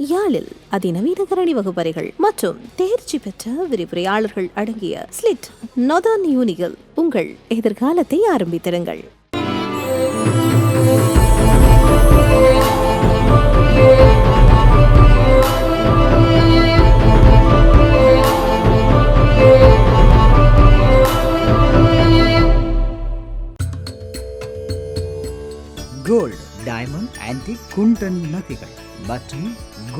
யாழில் அதிநவீன கரணி வகுப்பறைகள் மற்றும் தேர்ச்சி பெற்ற விரிவுரையாளர்கள் அடங்கிய ஸ்லிட் நொதான் யூனிகள் உங்கள் எதிர்காலத்தை ஆரம்பித்திருங்கள் கோல்டு டைமண்ட் ஆன்டி குண்டன் நகைகள் மற்றும்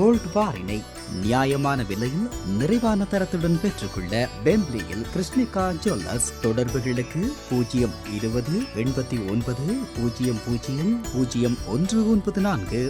கோல்ட் பாரினை நியாயமான விலையில் நிறைவான தரத்துடன் பெற்றுக்கொள்ள பெம்ப்ளியில் கிருஷ்ணிகா ஜுவல்லர்ஸ் தொடர்புகளுக்கு பூஜ்ஜியம் இருபது எண்பத்தி ஒன்பது பூஜ்ஜியம் பூஜ்ஜியம் பூஜ்ஜியம் ஒன்று ஒன்பது நான்கு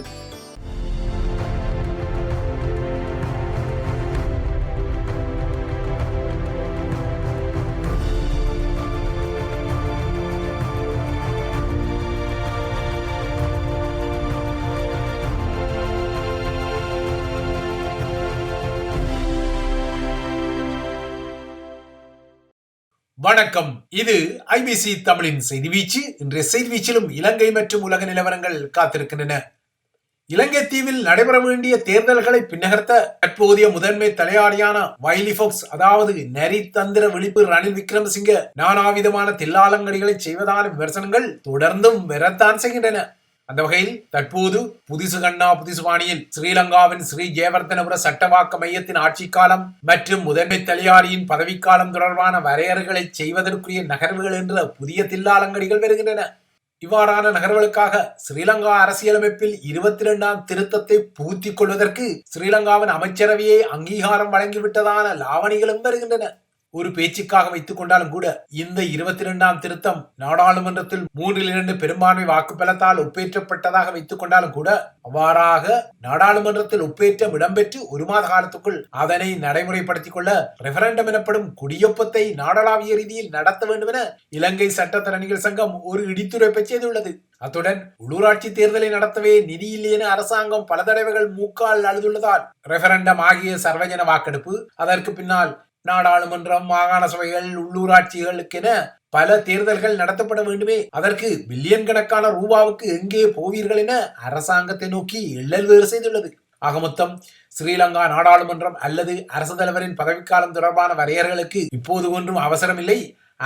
வணக்கம். இது ஐபிசி தமிழின் செய்தி வீச்சு. இன்றைய செய்தி வீச்சிலும் இலங்கை மற்றும் உலக நிலவரங்கள் காத்திருக்கின்றன. இலங்கை தீவில் நடைபெற வேண்டிய தேர்தல்களை பின்னகர்த்த தற்போதைய முதன்மை தலையாடியான வைலி ஃபோக்ஸ் அதாவது நரித்தந்திர விழிப்பு ரணில் விக்ரமசிங்க நானாவிதமான தில்லாலங்கடிகளை செய்வதான விமர்சனங்கள் தொடர்ந்தும் வரத்தான் செய்கின்றன. அந்த வகையில் தற்போது புதிசு கண்ணா புதிசு பாணியில் ஸ்ரீலங்காவின் ஸ்ரீ ஜெயவர்தனபுர சட்டவாக்க மையத்தின் ஆட்சி காலம் மற்றும் முதன்மை தலையாரியின் பதவிக்காலம் தொடர்பான வரையறைகளை செய்வதற்குரிய நகர்வுகள் என்ற புதிய தில்லாலங்கடிகள் வருகின்றன. இவ்வாறான நகர்வுகளுக்காக ஸ்ரீலங்கா அரசியலமைப்பில் இருபத்தி இரண்டாம் திருத்தத்தை புகுத்திக் கொள்வதற்கு ஸ்ரீலங்காவின் அமைச்சரவையை அங்கீகாரம் வழங்கிவிட்டதான லாவணிகளும் வருகின்றன. ஒரு பேச்சுக்காக வைத்துக் கொண்டாலும் கூட இந்த இருபத்தி இரண்டாம் திருத்தம் நாடாளுமன்றத்தில் மூன்றில் இரண்டு பெரும்பான்மை வாக்கு பலத்தால் ஒப்பேற்றப்பட்டதாக வைத்துக் கொண்டாலும் கூட அவ்வாறாக நாடாளுமன்றத்தில் ஒப்பேற்றம் இடம்பெற்று ஒரு மாத காலத்துக்குள் அதனை நடைமுறைப்படுத்திக் கொள்ள ரெஃபரண்டம் எனப்படும் குடியொப்பத்தை நாடளாவிய ரீதியில் நடத்த வேண்டும் என இலங்கை சட்டத்தரணிகள் சங்கம் ஒரு இடித்துரைப்பை செய்துள்ளது. அத்துடன் உள்ளூராட்சி தேர்தலை நடத்தவே நிதி இல்லை என அரசாங்கம் பல தடவைகள் மூக்கால் அழுதுள்ளதால் ரெஃபரண்டம் ஆகிய சர்வஜன வாக்கெடுப்பு அதற்கு பின்னால் நாடாளுமன்றம் மாகாண சபைகள் உள்ளூராட்சிகளுக்கென பல தேர்தல்கள் நடத்தப்பட வேண்டுமே. அதற்கு பில்லியன் கணக்கான ரூபாவுக்கு எங்கே போவீர்கள் என அரசாங்கத்தை நோக்கி எள்ளல் வேறு செய்துள்ளது. ஆக மொத்தம் ஸ்ரீலங்கா நாடாளுமன்றம் அல்லது அரசு தலைவரின் பதவிக்காலம் தொடர்பான வரையறைகளுக்கு இப்போது ஒன்றும் அவசரமில்லை.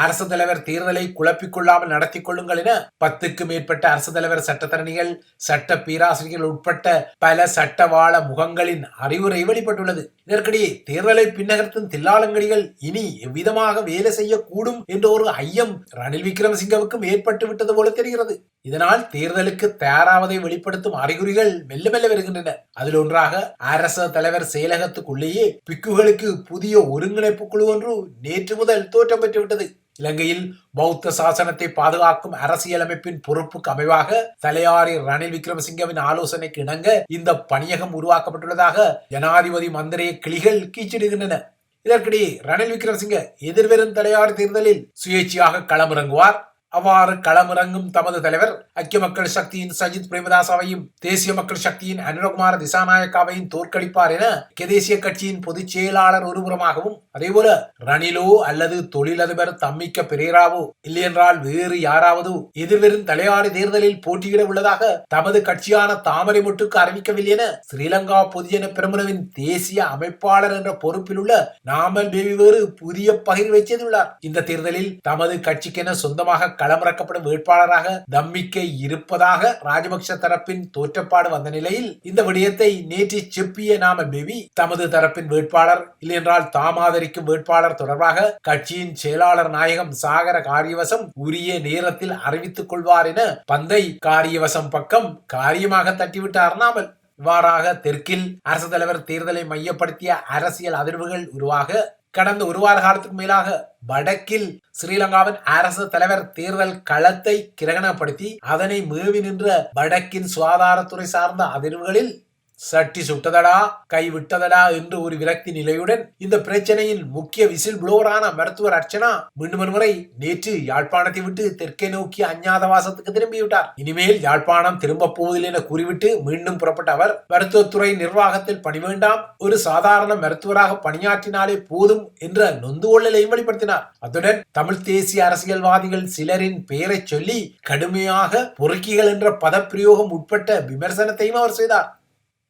அரசு தலைவர் தேர்தலை குழப்பிக்கொள்ளாமல் நடத்திக் நடத்தி கொள்ளுங்கள் என பத்துக்கு மேற்பட்ட அரசு தலைவர் சட்டத்தரணிகள் சட்ட பேராசிரியர்கள் உட்பட்ட பல சட்டவாள முகங்களின் அறிவுரை வெளிப்பட்டுள்ளது. இதற்கிடையே தேர்தலை பின்னகர்த்தும் தில்லாலங்கடிகள் இனி எவ்விதமாக வேலை செய்யக்கூடும் என்ற ஒரு ஐயம் ரணில் விக்ரமசிங்கவுக்கும் ஏற்பட்டு விட்டது போல தெரிகிறது. இதனால் தேர்தலுக்கு தயாராவதை வெளிப்படுத்தும் அறிகுறிகள் மெல்ல மெல்ல வருகின்றன. அதில் ஒன்றாக அரச தலைவர் செயலகத்துக்குள்ளேயே பிக்குகளுக்கு புதிய ஒருங்கிணைப்பு குழு ஒன்று நேற்று முதல் தோற்றம் பெற்றுவிட்டது. இலங்கையில் பௌத்த சாசனத்தை பாதுகாக்கும் அரசியலமைப்பின் பொறுப்புக்கு அமைவாக தலையாரி ரணில் விக்ரமசிங்கவின் ஆலோசனைக்கு இணங்க இந்த பணியகம் உருவாக்கப்பட்டுள்ளதாக ஜனாதிபதி மந்திரிய கிளிகள் கீச்சிடுகின்றன இதற்கிடையே ரணில் விக்ரமசிங்க எதிர்வரும் தலையாரி தேர்தலில் சுயேட்சையாக களமிறங்குவார். அவ்வாறு களமிறங்கும் தமது தலைவர் ஐக்கிய மக்கள் சக்தியின் சஜித் பிரேமதாசாவையும் தேசிய மக்கள் சக்தியின் அனுரகுமார திசாநாயக்காவையும் தோற்கடிப்பார் என தேசிய கட்சியின் பொதுச் செயலாளர் ஒருபுறமாகவும் அதேபோல ரணிலோ அல்லது தொழிலதிபர் தம்மிக்க பெரேராவோ இல்லையென்றால் வேறு யாராவது எதிர்வரும் தலையாறு தேர்தலில் போட்டியிட உள்ளதாக தமது கட்சியான தாமரை முட்டுக்கு அறிவிக்கவில்லை என ஸ்ரீலங்கா பொதுஜன பிரமுனவின் தேசிய அமைப்பாளர் என்ற பொறுப்பில் உள்ள நாமல் தேவி வேறு புதிய பகிர்வை செய்துள்ளார் இந்த தேர்தலில் தமது கட்சிக்கென சொந்தமாக களமிறக்கப்படும் வேட்பாளராக தம்மிக்கை இருப்பதாக ராஜபக்ஷ தரப்பின் தோற்றப்பாடு வந்த நிலையில் இந்த விடயத்தை நேற்று செப்பிய நாம பெவி தமது தரப்பின் வேட்பாளர். இல்லையென்றால் தாம் ஆதரிக்கும் வேட்பாளர் தொடர்பாக கட்சியின் செயலாளர் நாயகம் சாகர காரியவசம் உரிய நேரத்தில் அறிவித்துக் கொள்வார் என பந்தை காரியவசம் பக்கம் காரியமாக தட்டிவிட்டார் நாமல். இவ்வாறாக தெற்கில் அரசு தலைவர் தேர்தலை மையப்படுத்திய அரசியல் அதிர்வுகள் உருவாக கடந்த ஒரு வார காலத்துக்கு மேலாக வடக்கில் ஸ்ரீலங்காவின் அரசு தலைவர் தேர்தல் களத்தை கிரகணப்படுத்தி அதனை மேவி நின்ற வடக்கின் சுகாதாரத்துறை சார்ந்த அதிர்வுகளில் சட்டி சுட்டதடா கை விட்டதடா என்று ஒரு விரக்தி நிலையுடன் இந்த பிரச்சனையில் முக்கிய விசில் புளோவரான மருத்துவர் அர்ச்சனா மீண்டும் ஒருமுறை நேற்று யாழ்ப்பாணத்தை விட்டு தெற்கே நோக்கி அஞ்ஞாதவாசத்துக்கு திரும்பிவிட்டார். இனிமேல் யாழ்ப்பாணம் திரும்ப போவதில்லை என கூறிவிட்டு மீண்டும் புறப்பட்ட அவர் மருத்துவத்துறை நிர்வாகத்தில் பணி வேண்டாம் ஒரு சாதாரண மருத்துவராக பணியாற்றினாலே போதும் என்ற நொந்து கொள்ளலையும் வெளிப்படுத்தினார். அத்துடன் தமிழ் தேசிய அரசியல்வாதிகள் சிலரின் பெயரை சொல்லி கடுமையாக பொறுக்கிகள் என்ற பதப்பிரயோகம் உட்பட்ட விமர்சனத்தையும் அவர் செய்தார்.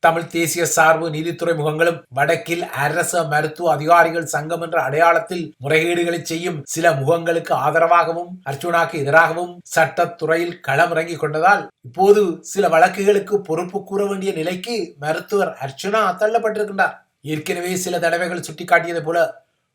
தமிழ் தேசிய சார்பு நீதித்துறை முகங்களும் வடக்கில் அரச மருத்துவ அதிகாரிகள் சங்கம் என்ற அடையாளத்தில் முறைகேடுகளை செய்யும் சில முகங்களுக்கு ஆதரவாகவும் அர்ச்சுனாக்கு எதிராகவும் சட்டத்துறையில் களமிறங்கிக் கொண்டதால் இப்போது சில வழக்குகளுக்கு பொறுப்பு கூற வேண்டிய நிலைக்கு மருத்துவர் அர்ச்சுனா தள்ளப்பட்டிருக்கின்றார். ஏற்கனவே சில தடவைகள் சுட்டிக்காட்டியது போல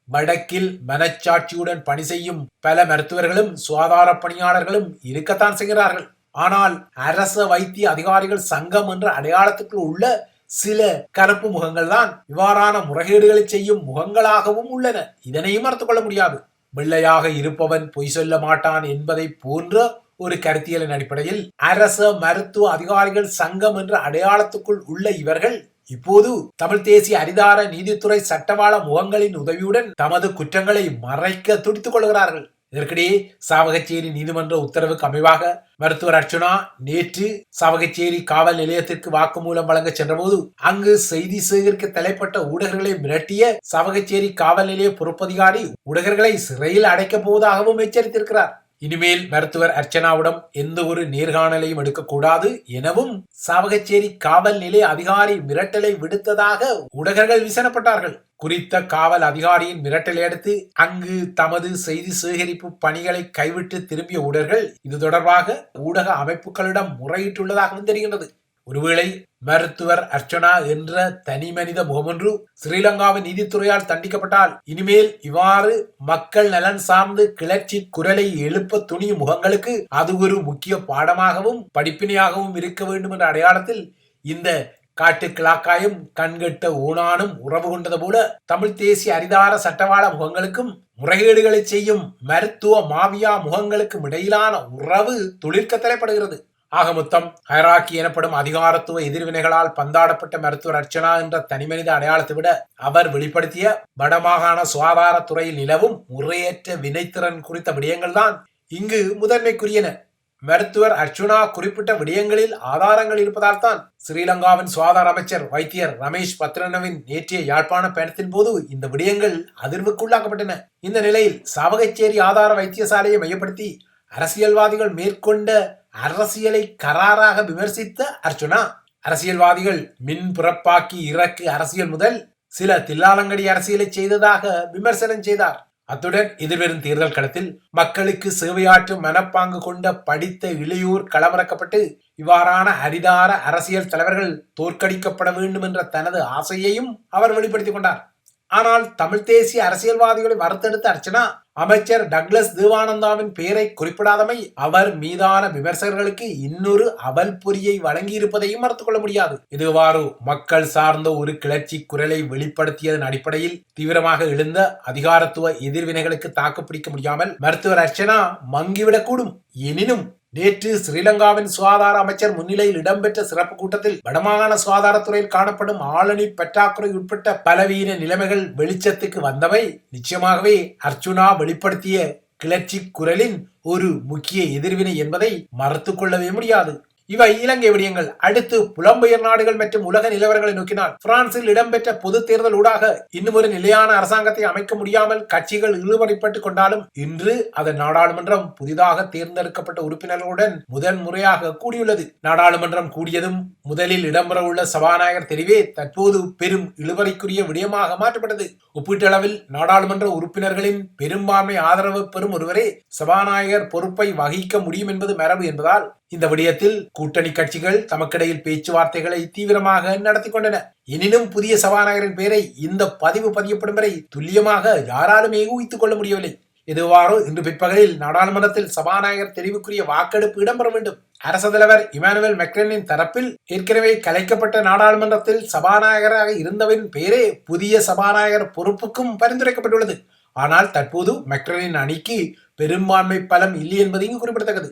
வடக்கில் மனச்சாட்சியுடன் பணி செய்யும் பல மருத்துவர்களும் சுகாதார பணியாளர்களும் இருக்கத்தான் செய்கிறார்கள். ஆனால் அரச வைத்திய அதிகாரிகள் சங்கம் என்ற அடையாளத்துக்குள் உள்ள சில கருப்பு முகங்கள் தான் இவ்வாறான முறைகேடுகளை செய்யும் முகங்களாகவும் உள்ளன. இதனையும் மறுத்து கொள்ள முடியாது. வெள்ளையாக இருப்பவன் பொய் சொல்ல மாட்டான் என்பதை போன்ற ஒரு கருத்தியலின் அடிப்படையில் அரச மருத்துவ அதிகாரிகள் சங்கம் என்ற அடையாளத்துக்குள் உள்ள இவர்கள் இப்போது தமிழ் தேசிய அரிதார நீதித்துறை சட்டவாள முகங்களின் உதவியுடன் தமது குற்றங்களை மறைக்க துடித்துக் கொள்கிறார்கள். இதற்கிடையே சாவகச்சேரி நீதிமன்ற உத்தரவுக்கு அமைவாக மருத்துவர் அர்ச்சுனா நேற்று சாவகச்சேரி காவல் நிலையத்திற்கு வாக்குமூலம் வழங்க சென்றபோது அங்கு செய்தி சேகரிக்க தலைப்பட்ட ஊடகர்களை மிரட்டிய சாவகச்சேரி காவல் நிலைய பொறுப்பதிகாரி ஊடகர்களை சிறையில் அடைக்கப் போவதாகவும் எச்சரித்திருக்கிறார். இனிமேல் மருத்துவர் அர்ச்சனாவிடம் எந்த ஒரு நேர்காணலையும் எடுக்கக்கூடாது எனவும் சாவகச்சேரி காவல் நிலைய அதிகாரி மிரட்டலை விடுத்ததாக ஊடகர்கள் விசனப்பட்டார்கள். குறித்த காவல் அதிகாரியின் மிரட்டலை அடுத்து அங்கு தமது செய்தி சேகரிப்பு பணிகளை கைவிட்டு திரும்பிய ஊடர்கள் இது தொடர்பாக ஊடக அமைப்புகளிடம் முறையிட்டுள்ளதாகவும் தெரிகின்றது. ஒருவேளை மருத்துவர் அர்ச்சனா என்ற தனி மனித முகமொன்று ஸ்ரீலங்காவின் நீதித்துறையால் தண்டிக்கப்பட்டால் இனிமேல் இவ்வாறு மக்கள் நலன் சார்ந்து கிளர்ச்சி குரலை எழுப்ப துணியும் முகங்களுக்கு அது ஒரு முக்கிய பாடமாகவும் படிப்பினையாகவும் இருக்க வேண்டும் என்ற அடையாளத்தில் இந்த காட்டு கிளாக்காயும் கண்கெட்ட ஊனானும் உறவு கொண்டது போல தமிழ் தேசிய அரிதார சட்டவாள முகங்களுக்கும் முறைகேடுகளை செய்யும் மருத்துவ மாவியா முகங்களுக்கும் இடையிலான உறவு துளிர்க்க தலைப்படுகிறது ஆக மொத்தம் ஹைராக்கி எனப்படும் அதிகாரத்துவ எதிர்வினைகளால் பந்தாடப்பட்ட மருத்துவர் அர்ச்சனா என்ற தனிமனித அடையாளத்தை விட அவர் வெளிப்படுத்திய வடமாகாண சுகாதாரத்துறையில் நிலவும் முறையற்ற வினைத்திறன் குறித்த விடயங்கள் தான் இங்கு முதன்மைக்குரியன. மருத்துவர் அர்ச்சுனா குறிப்பிட்ட விடயங்களில் ஆதாரங்கள் இருப்பதால் தான் ஸ்ரீலங்காவின் சுகாதார அமைச்சர் வைத்தியர் ரமேஷ் பத்ரனவின் நேற்றைய யாழ்ப்பாண பயணத்தின் போது இந்த விடயங்கள் அதிர்வுக்குள்ளாக்கப்பட்டன. இந்த நிலையில் சாவகச்சேரி ஆதார வைத்தியசாலையை மையப்படுத்தி அரசியல்வாதிகள் மேற்கொண்ட அரசியலை கராராக விமர்சித்த அர்ச்சுனா அரசியல்வாதிகள் மின் பிறப்பாக்கி இறக்கு அரசியல் முதல் சில தில்லாலங்கடி அரசியலை செய்ததாக விமர்சனம் செய்தார். அத்துடன் எதிர்வரும் தேர்தல் களத்தில் மக்களுக்கு சேவையாற்றும் மனப்பாங்கு கொண்ட படித்த இளையோர் களமிறக்கப்பட்டு இவ்வாறான அரிதார அரசியல் தலைவர்கள் தோற்கடிக்கப்பட வேண்டும் என்ற தனது ஆசையையும் அவர் வெளிப்படுத்திக் கொண்டார். ஆனால் தமிழ் தேசிய அரசியல்வாதிகளை வறுத்தெடுத்த அர்ச்சனா அமைச்சர் டக்ளஸ் தேவானந்தாவின் பெயரை குறிப்பிடாதமை அவர் மீதான விமர்சகர்களுக்கு இன்னொரு அவல் பொறியை வழங்கியிருப்பதையும் மறுத்துக் கொள்ள முடியாது. இதுவாறு மக்கள் சார்ந்த ஒரு கிளர்ச்சி குரலை வெளிப்படுத்தியதன் அடிப்படையில் தீவிரமாக எழுந்த அதிகாரத்துவ எதிர்வினைகளுக்கு தாக்குப்பிடிக்க முடியாமல் மருத்துவர் அர்ச்சனா மங்கிவிடக்கூடும். எனினும் நேற்று ஸ்ரீலங்காவின் சுகாதார அமைச்சர் முன்னிலையில் இடம்பெற்ற சிறப்பு கூட்டத்தில் வடமாகாண சுகாதாரத்துறையில் காணப்படும் ஆளணி பற்றாக்குறை உட்பட்ட பலவீன நிலைமைகள் வெளிச்சத்துக்கு வந்தவை நிச்சயமாகவே அர்ச்சுனா வெளிப்படுத்திய கிளர்ச்சி குரலின் ஒரு முக்கிய எதிர்வினை என்பதை மறுத்து கொள்ளவே முடியாது. இவை இலங்கை விடயங்கள். அடுத்து புலம்பெயர் நாடுகள் மற்றும் உலக நிலவரங்களை நோக்கினால் பிரான்சில் இடம்பெற்ற பொது தேர்தல் ஊடாக இன்னும் ஒரு நிலையான அரசாங்கத்தை அமைக்க முடியாமல் கட்சிகள் இழுவரைப்பட்டுக் கொண்டாலும் இன்று அதன் நாடாளுமன்றம் புதிதாக தேர்ந்தெடுக்கப்பட்ட உறுப்பினர்களுடன் முதன் முறையாக கூடியுள்ளது. நாடாளுமன்றம் கூடியதும் முதலில் இடம்பெறவுள்ள சபாநாயகர் தெரிவே தற்போது பெரும் இழுவரைக்குரிய விடயமாக மாற்றப்பட்டது. ஒப்பீட்டளவில் நாடாளுமன்ற உறுப்பினர்களின் பெரும்பான்மை ஆதரவு பெறும் ஒருவரே சபாநாயகர் பொறுப்பை வகிக்க முடியும் என்பது மரபு என்பதால் இந்த விடயத்தில் கூட்டணி கட்சிகள் தமக்கிடையில் பேச்சுவார்த்தைகளை தீவிரமாக நடத்தி கொண்டன. எனினும் புதிய சபாநாயகரின் பெயரை இந்த பதிவு பதியப்படும் வரை துல்லியமாக யாராலுமே ஊகித்துக் கொள்ள முடியவில்லை. எதுவாறோ இன்று பிற்பகலில் நாடாளுமன்றத்தில் சபாநாயகர் தெரிவுக்குரிய வாக்கெடுப்பு இடம்பெற வேண்டும். அரச தலைவர் இமானுவேல் மெக்ரனின் தரப்பில் ஏற்கனவே கலைக்கப்பட்ட நாடாளுமன்றத்தில் சபாநாயகராக இருந்தவரின் பெயரே புதிய சபாநாயகர் பொறுப்புக்கும் பரிந்துரைக்கப்பட்டுள்ளது. ஆனால் தற்போது மெக்ரனின் அணிக்கு பெரும்பான்மை பலம் இல்லை என்பதையும் குறிப்பிடத்தக்கது.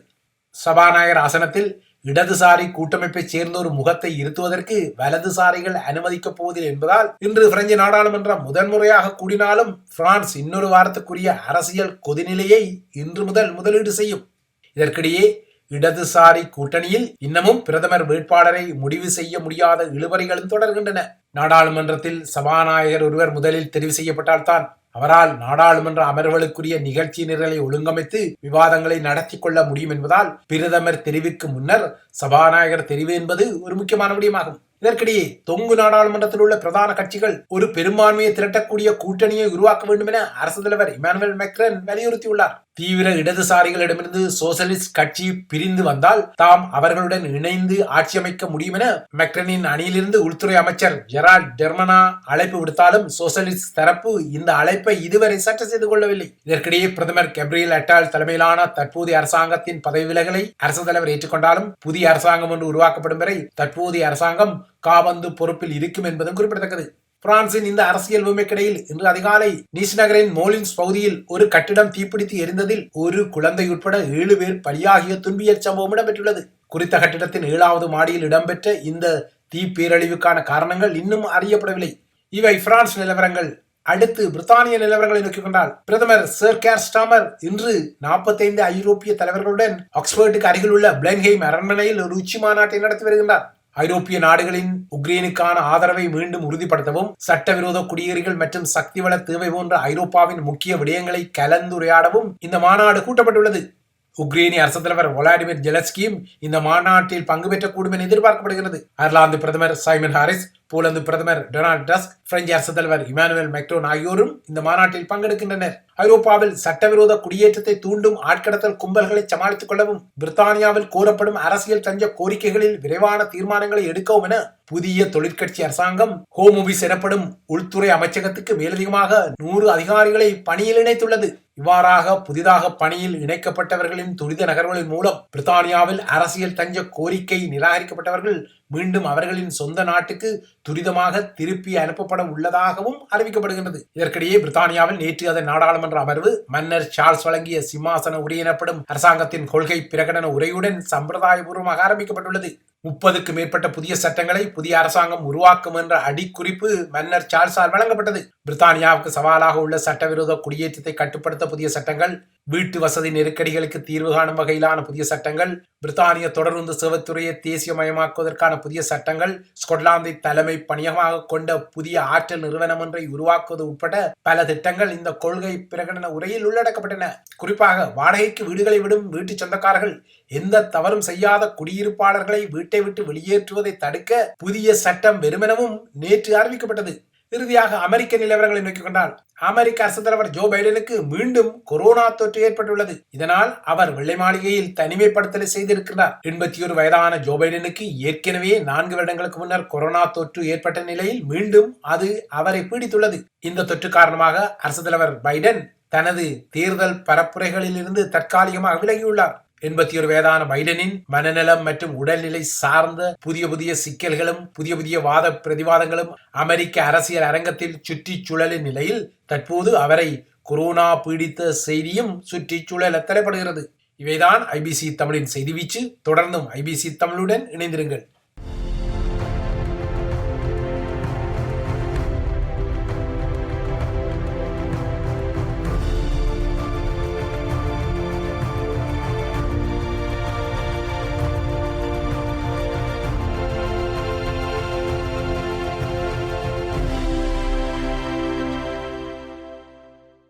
சபாநாயகர் ஆசனத்தில் இடதுசாரி கூட்டமைப்பைச் சேர்ந்த ஒரு முகத்தை இருத்துவதற்கு வலதுசாரிகள் அனுமதிக்கப் போவதில்லை என்பதால் இன்று பிரெஞ்சு நாடாளுமன்றம் முதன்முறையாக கூடினாலும் பிரான்ஸ் இன்னொரு வாரத்துக்குரிய அரசியல் கொதிநிலையை இன்று முதல் முதலீடு செய்யும். இதற்கிடையே இடதுசாரி கூட்டணியில் இன்னமும் பிரதமர் வேட்பாளரை முடிவு செய்ய முடியாத இழுபறிகளும் தொடர்கின்றன. நாடாளுமன்றத்தில் சபாநாயகர் ஒருவர் முதலில் தெரிவு செய்யப்பட்டால்தான் அவரால் நாடாளுமன்ற அமர்வுகளுக்குரிய நிகழ்ச்சி நிரலை ஒழுங்கமைத்து விவாதங்களை நடத்தி கொள்ள முடியும் என்பதால் பிரதமர் தெரிவுக்கு முன்னர் சபாநாயகர் தெரிவு என்பது ஒரு முக்கியமான விடயமாகும். இதற்கிடையே தொங்கு நாடாளுமன்றத்தில் உள்ள பிரதான கட்சிகள் ஒரு பெரும்பான்மையை திரட்டக்கூடிய கூட்டணியை உருவாக்க வேண்டும் என அரசு தலைவர் இமானுவேல் மெக்ரன் வலியுறுத்தியுள்ளார். தீவிர இடதுசாரிகளிடமிருந்து சோசலிஸ்ட் கட்சி பிரிந்து வந்தால் தாம் அவர்களுடன் இணைந்து ஆட்சி அமைக்க முடியும் என மெக்ரனின் அணியிலிருந்து உள்துறை அமைச்சர் ஜெரால்ட் டெர்மனா அழைப்பு விடுத்தாலும் சோசலிஸ்ட் தரப்பு இந்த அழைப்பை இதுவரை சட்ட செய்து கொள்ளவில்லை. இதற்கிடையே பிரதமர் கெப்ரியல் அட்டால் தலைமையிலான தற்போதைய அரசாங்கத்தின் பதவி விலகலை அரசு தலைவர் ஏற்றுக்கொண்டாலும் புதிய அரசாங்கம் ஒன்று உருவாக்கப்படும் வரை தற்போதைய அரசாங்கம் காபந்து பொறுப்பில் இருக்கும் என்பதும் குறிப்பிடத்தக்கது. பிரான்சின் இந்த அரசியல் உண்மைக்கிடையில் இன்று அதிகாலை நீஸ் நகரின் மோலின்ஸ் பகுதியில் ஒரு கட்டிடம் தீப்பிடித்து எரிந்ததில் ஒரு குழந்தை உட்பட ஏழு பேர் பலியாகிய துன்பியல் சம்பவம் இடம்பெற்றுள்ளது. குறித்த கட்டிடத்தின் ஏழாவது மாடியில் இடம்பெற்ற இந்த தீ பேரழிவுக்கான காரணங்கள் இன்னும் அறியப்படவில்லை. இவை பிரான்ஸ் நிலவரங்கள். அடுத்து பிரித்தானிய நிலவரங்களை நோக்கிக் கொண்டால் பிரதமர் சர் கேர் ஸ்டாமர் இன்று 45 ஐரோப்பிய தலைவர்களுடன் ஆக்ஸ்போர்டுக்கு அருகில் உள்ள பிளென்ஹெய்ம் அரண்மனையில் ஒரு உச்சி மாநாட்டை நடத்தி வருகின்றார். ஐரோப்பிய நாடுகளின் உக்ரைனுக்கான ஆதரவை மீண்டும் உறுதிப்படுத்தவும் சட்டவிரோத குடியேறிகள் மற்றும் சக்திவள தேவை போன்ற ஐரோப்பாவின் முக்கிய விடயங்களை கலந்துரையாடவும் இந்த மாநாடு கூட்டப்பட்டுள்ளது. உக்ரைனிய அரசு தலைவர் விளாடிமிர் ஜெலஸ்கியும் இந்த மாநாட்டில் பங்கு பெற்றக்கூடும் என எதிர்பார்க்கப்படுகிறது. அயர்லாந்து பிரதமர் சைமன் ஹாரிஸ் போலந்து பிரதமர் டொனால்டு டஸ்க் பிரெஞ்சு அரசு தலைவர் இமானுவேல் மெக்ரோன் ஆகியோரும் இந்த மாநாட்டில் பங்கெடுக்கின்றனர். ஐரோப்பாவில் சட்டவிரோத குடியேற்றத்தை தூண்டும் ஆட்கடத்தல் கும்பல்களை சமாளித்துக் கொள்ளவும் பிரித்தானியாவில் கோரப்படும் அரசியல் தஞ்ச கோரிக்கைகளில் விரைவான தீர்மானங்களை எடுக்கவும் என புதிய தொழிற்கட்சி அரசாங்கம் ஹோம் ஆபீஸ் எனப்படும் உள்துறை அமைச்சகத்துக்கு மேலதிகமாக நூறு அதிகாரிகளை பணியில் இணைத்துள்ளது. இவ்வாறாக புதிதாக பணியில் இணைக்கப்பட்டவர்களின் துரித நகர்வுகளின் மூலம் பிரித்தானியாவில் அரசியல் தஞ்ச கோரிக்கை நிராகரிக்கப்பட்டவர்கள் மீண்டும் அவர்களின் சொந்த நாட்டுக்கு துரிதமாக திருப்பி அனுப்பப்பட உள்ளதாகவும் அறிவிக்கப்படுகின்றது. இதற்கிடையே பிரித்தானியாவில் நேற்று அதன் நாடாளுமன்ற அமர்வு மன்னர் சார்ல்ஸ் வழங்கிய சிம்மாசன உரை எனப்படும் அரசாங்கத்தின் கொள்கை பிரகடன உரையுடன் சம்பிரதாயபூர்வமாக ஆரம்பிக்கப்பட்டுள்ளது. முப்பதுக்கு மேற்பட்ட புதிய சட்டங்களை புதிய அரசாங்கம் உருவாக்கும் என்ற அடிக்குறிப்பு மன்னர் சார்ஸால் வழங்கப்பட்டது. பிரித்தானியாவுக்கு சவாலாக உள்ள சட்டவிரோத குடியேற்றத்தை கட்டுப்படுத்த புதிய சட்டங்கள் வீட்டு வசதி நெருக்கடிகளுக்கு தீர்வு காணும் வகையிலான புதிய சட்டங்கள் பிரித்தானிய தொடர்ந்து சேவைத்துறையை தேசியமயமாக்குவதற்கான புதிய சட்டங்கள் ஸ்கொட்லாந்தை தலைமை பணியமாக கொண்ட புதிய ஆற்றல் நிறுவனம் ஒன்றை உருவாக்குவது உட்பட பல திட்டங்கள் இந்த கொள்கை பிரகடன உரையில் உள்ளடக்கப்பட்டன. குறிப்பாக வாடகைக்கு வீடுகளை விடும் வீட்டு சொந்தக்காரர்கள் எந்த தவறும் செய்யாத குடியிருப்பாளர்களை வீட்டு விட்டு வெளியேற்றுவதை தடுக்க புதிய சட்டம் வெறுமெனவும் நேற்று அறிவிக்கப்பட்டது. இறுதியாக அமெரிக்க நிலவரங்களை நோக்கிக் கொண்டால் அமெரிக்க அரசு தலைவர் ஜோ பைடனுக்கு மீண்டும் கொரோனா தொற்று ஏற்பட்டுள்ளது. இதனால் அவர் வெள்ளை மாளிகையில் தனிமைப்படுத்தலை செய்திருக்கிறார். எண்பத்தி ஒரு வயதான ஜோ பைடனுக்கு ஏற்கனவே நான்கு வருடங்களுக்கு முன்னர் கொரோனா தொற்று ஏற்பட்ட நிலையில் மீண்டும் அது அவரை பீடித்துள்ளது. இந்த தொற்று காரணமாக அரசு தலைவர் பைடன் தனது தேர்தல் பரப்புரைகளில் இருந்து தற்காலிகமாக விலகியுள்ளார். எண்பத்தி ஒரு வயதான பைடனின் மனநலம் மற்றும் உடல்நிலை சார்ந்த புதிய புதிய சிக்கல்களும் புதிய புதிய வாத பிரதிவாதங்களும் அமெரிக்க அரசியல் அரங்கத்தில் சுற்றிச் சுழலின் நிலையில் தற்போது அவரை கொரோனா பீடித்த செய்தியும் சுற்றி சுழல தலைப்படுகிறது இவைதான் ஐபிசி தமிழின் செய்தி வீச்சு. தொடர்ந்தும் ஐபிசி தமிழுடன் இணைந்திருங்கள்.